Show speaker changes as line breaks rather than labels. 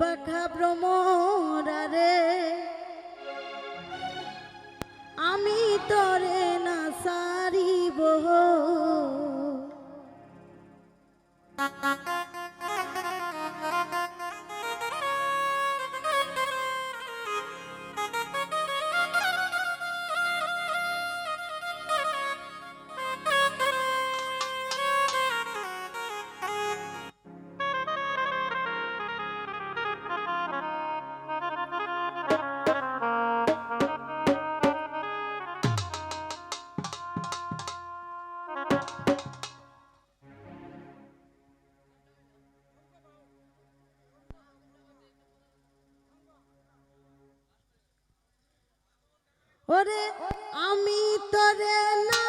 বাখা ভ্রমরারে ওরে আমি তোরে না